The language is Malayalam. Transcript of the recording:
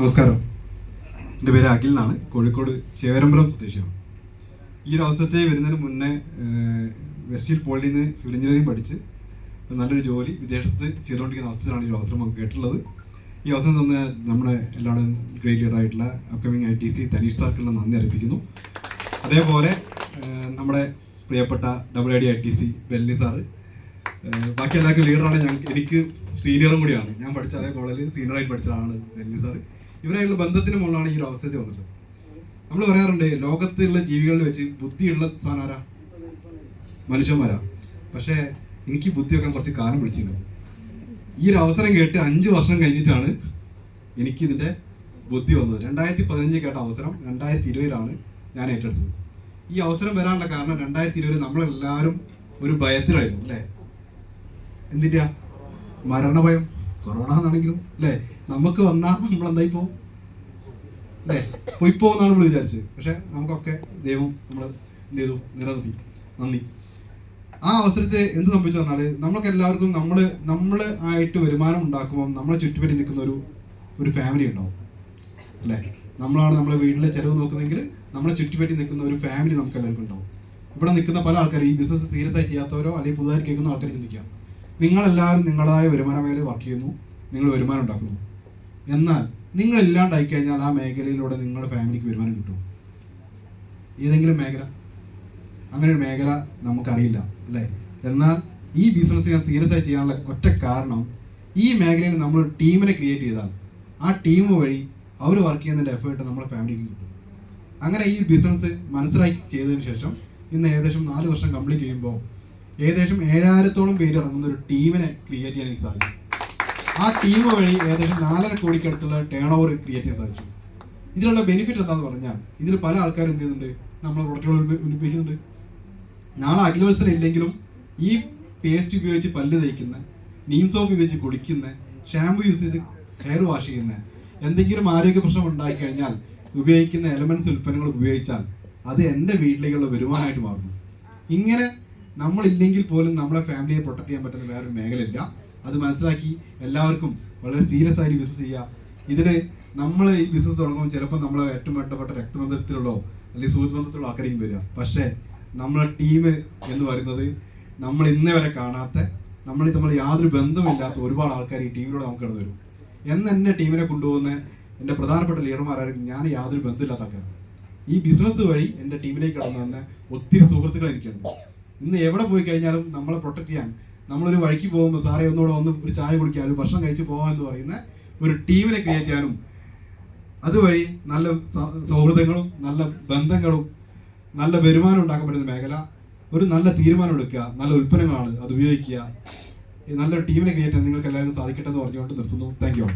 നമസ്കാരം. എന്റെ പേര് അഖിൽ എന്നാണ്. കോഴിക്കോട് ചേരമ്പലം സ്വദേശിയാണ്. ഈ ഒരു അവസരത്തിൽ വരുന്നതിന് മുന്നേ വെസ്റ്റിൽ പോളിയിൽ നിന്ന് സിവിൽ എഞ്ചിനീയറിംഗ് പഠിച്ച് നല്ലൊരു ജോലി വിദേശത്ത് ചെയ്തുകൊണ്ടിരിക്കുന്ന അവസരത്തിലാണ് ഈ അവസരം നമുക്ക് കേട്ടിട്ടുള്ളത്. ഈ അവസരം തന്ന നമ്മുടെ എല്ലാവരും ഗ്രേറ്റ് ലീഡർ ആയിട്ടുള്ള upcoming I T C Thaneesh സാർക്കുള്ള നന്ദി അറിയിക്കുന്നു അതേപോലെ നമ്മുടെ പ്രിയപ്പെട്ട double I D I T C belly sir ബാക്കി എല്ലാവർക്കും ലീഡറാണ് എനിക്ക് സീനിയറും കൂടിയാണ്. ഞാൻ പഠിച്ച അതേ കോളേജിൽ സീനിയറായിട്ട് പഠിച്ചതാണ് ബെല്ലി സാറ്. ഇവരായിട്ടുള്ള ബന്ധത്തിന് മുകളിലാണ് ഈ ഒരു അവസ്ഥയിൽ വന്നിട്ടുള്ളത്. നമ്മൾ പറയാറുണ്ട് ലോകത്തുള്ള ജീവികളിൽ വെച്ച് ബുദ്ധിയുള്ള സ്ഥാനാരാ മനുഷ്യന്മാരാ. പക്ഷേ എനിക്ക് ബുദ്ധി വെക്കാൻ കുറച്ച് കാലം പിടിച്ചിട്ടുണ്ട് ഈ ഒരു അവസരം കേട്ട് അഞ്ച് വർഷം കഴിഞ്ഞിട്ടാണ് എനിക്ക് ഇതിന്റെ ബുദ്ധി വന്നത്. രണ്ടായിരത്തി പതിനഞ്ച് കേട്ട അവസരം രണ്ടായിരത്തി ഇരുപതിലാണ് ഞാൻ ഏറ്റെടുത്തത്. ഈ അവസരം വരാനുള്ള കാരണം രണ്ടായിരത്തി ഇരുപതിൽ നമ്മളെല്ലാവരും ഒരു ഭയത്തിലായിരുന്നു അല്ലേ? എന്തിന്റെ മരണഭയം. കൊറോണ എന്നാണെങ്കിലും അല്ലേ? നമുക്ക് വന്നാൽ നമ്മൾ എന്തായി പോകും പോയി പോകുന്നാണ് നമ്മൾ വിചാരിച്ചത്. പക്ഷെ നമുക്കൊക്കെ ദൈവം നമ്മൾ എന്ത് ചെയ്തു? നിലനിർത്തി. നന്ദി. ആ അവസരത്തെ എന്ത് സംഭവിച്ചു പറഞ്ഞാൽ നമ്മൾക്ക് എല്ലാവർക്കും നമ്മൾ നമ്മൾ ആയിട്ട് വരുമാനം ഉണ്ടാക്കുമ്പോൾ നമ്മളെ ചുറ്റുപറ്റി നിൽക്കുന്ന ഒരു ഒരു ഫാമിലി ഉണ്ടാവും. അല്ലേ? നമ്മളാണ് നമ്മളെ വീട്ടിലെ ചെലവ് നോക്കുന്നതെങ്കിൽ നമ്മളെ ചുറ്റുപറ്റി നിൽക്കുന്ന ഒരു ഫാമിലി നമുക്ക് എല്ലാവർക്കും ഉണ്ടാവും. ഇവിടെ നിൽക്കുന്ന പല ആൾക്കാരും ഈ ബിസിനസ് സീരിയസ് ആയി ചെയ്യാത്തവരോ അല്ലെങ്കിൽ പുതുതായി കേൾക്കുന്ന ആൾക്കാർ ചിന്തിക്കുക നിങ്ങളെല്ലാവരും നിങ്ങളുടേതായ വരുമാന മേഖലയിൽ വർക്ക് ചെയ്യുന്നു. നിങ്ങൾ വരുമാനം ഉണ്ടാക്കുന്നു. എന്നാൽ നിങ്ങൾ ഇല്ലാണ്ടായി കഴിഞ്ഞാൽ ആ മേഖലയിലൂടെ നിങ്ങളുടെ ഫാമിലിക്ക് വരുമാനം കിട്ടും ഏതെങ്കിലും മേഖല? അങ്ങനെ ഒരു മേഖല നമുക്കറിയില്ല അല്ലേ? എന്നാൽ ഈ ബിസിനസ് ഞാൻ സീരിയസ് ആയി ചെയ്യാനുള്ള ഒറ്റ കാരണം ഈ മേഖലയിൽ നമ്മൾ ഒരു ടീമിനെ ക്രിയേറ്റ് ചെയ്താൽ ആ ടീം വഴി അവർ വർക്ക് ചെയ്യുന്നതിന്റെ എഫേർട്ട് നമ്മുടെ ഫാമിലിക്ക് കിട്ടും. അങ്ങനെ ഈ ബിസിനസ് മനസ്സിലാക്കി ചെയ്തതിന് ശേഷം ഇന്ന് ഏകദേശം നാല് വർഷം കംപ്ലീറ്റ് ചെയ്യുമ്പോൾ ഏകദേശം ഏഴായിരത്തോളം പേര് ഇറങ്ങുന്ന ഒരു ടീമിനെ ക്രിയേറ്റ് ചെയ്യാൻ എനിക്ക് സാധിച്ചു ആ ടീം വഴി ഏകദേശം നാലര കോടിക്കടുത്തുള്ള ടേൺ ഓവർ ക്രിയേറ്റ് ചെയ്യാൻ സാധിച്ചു. ഇതിലുള്ള ബെനിഫിറ്റ് എന്താന്ന് പറഞ്ഞാൽ ഇതിൽ പല ആൾക്കാരും എന്ത് ചെയ്യുന്നുണ്ട്? നമ്മളെ പ്രൊഡക്റ്റുകൾ ഉൽപ്പിക്കുന്നുണ്ട്. നാളെ അഖിലവത്സരം ഇല്ലെങ്കിലും ഈ പേസ്റ്റ് ഉപയോഗിച്ച് പല്ല് തേക്കുന്ന നീം സോപ്പ് ഉപയോഗിച്ച് കുളിക്കുന്ന ഷാമ്പു യൂസ് ചെയ്ത് ഹെയർ വാഷ് ചെയ്യുന്ന എന്തെങ്കിലും ആരോഗ്യ പ്രശ്നം ഉണ്ടാക്കി കഴിഞ്ഞാൽ ഉപയോഗിക്കുന്ന എലമെന്റ്സ് ഉൽപ്പന്നങ്ങൾ ഉപയോഗിച്ചാൽ അത് എന്റെ വീട്ടിലേക്കുള്ള വരുമാനമായിട്ട് മാറുന്നു. ഇങ്ങനെ നമ്മളില്ലെങ്കിൽ പോലും നമ്മളെ ഫാമിലിയെ പ്രൊട്ടക്ട് ചെയ്യാൻ പറ്റുന്ന വേറൊരു മേഖലയില്ല. അത് മനസ്സിലാക്കി എല്ലാവർക്കും വളരെ സീരിയസ് ആയിട്ട് ബിസിനസ് ചെയ്യുക. ഇതിന് നമ്മൾ ഈ ബിസിനസ് തുടങ്ങുമ്പോൾ ചിലപ്പോൾ നമ്മളെ ഏറ്റവും വേണ്ടപ്പെട്ട രക്തബന്ധത്തിലുള്ളോ അല്ലെങ്കിൽ സുഹൃത്ത് ബന്ധത്തിലുള്ള ആൾക്കാരെയും വരിക. പക്ഷേ നമ്മളെ ടീം എന്ന് പറയുന്നത് നമ്മൾ ഇന്നേ വരെ കാണാത്ത നമ്മൾ നമ്മൾ യാതൊരു ബന്ധമില്ലാത്ത ഒരുപാട് ആൾക്കാർ ഈ ടീമിലൂടെ നമുക്ക് കടന്നു വരും. എന്ന് എന്നെ ടീമിനെ കൊണ്ടുപോകുന്ന എന്റെ പ്രധാനപ്പെട്ട ലീഡർമാരായിരിക്കും ഞാൻ യാതൊരു ബന്ധമില്ലാത്ത ആൾക്കാരാണ് ഈ ബിസിനസ് വഴി എന്റെ ടീമിലേക്ക് കടന്നു വന്ന ഒത്തിരി സുഹൃത്തുക്കൾ എനിക്കുണ്ട്. ഇന്ന് എവിടെ പോയി കഴിഞ്ഞാലും നമ്മളെ പ്രൊട്ടക്ട് ചെയ്യാൻ നമ്മളൊരു വഴിക്ക് പോകുമ്പോൾ സാറേ ഒന്നുകൂടെ ഒന്ന് ഒരു ചായ കുടിക്കാനും ഭക്ഷണം കഴിച്ച് പോകാൻ എന്ന് പറയുന്ന ഒരു ടീമിനെ ക്രിയേറ്റ് ചെയ്യാനും അതുവഴി നല്ല സൗഹൃദങ്ങളും നല്ല ബന്ധങ്ങളും നല്ല വരുമാനം ഉണ്ടാക്കാൻ പറ്റുന്ന മേഖല ഒരു നല്ല തീരുമാനം എടുക്കുക നല്ല ഉൽപ്പന്നങ്ങളാണ് അത് ഉപയോഗിക്കുക നല്ലൊരു ടീമിനെ ക്രിയേറ്റ് ചെയ്യാൻ നിങ്ങൾക്ക് എല്ലാവരും സാധിക്കട്ടെ എന്ന് പറഞ്ഞുകൊണ്ട് നിർത്തുന്നു. Thank you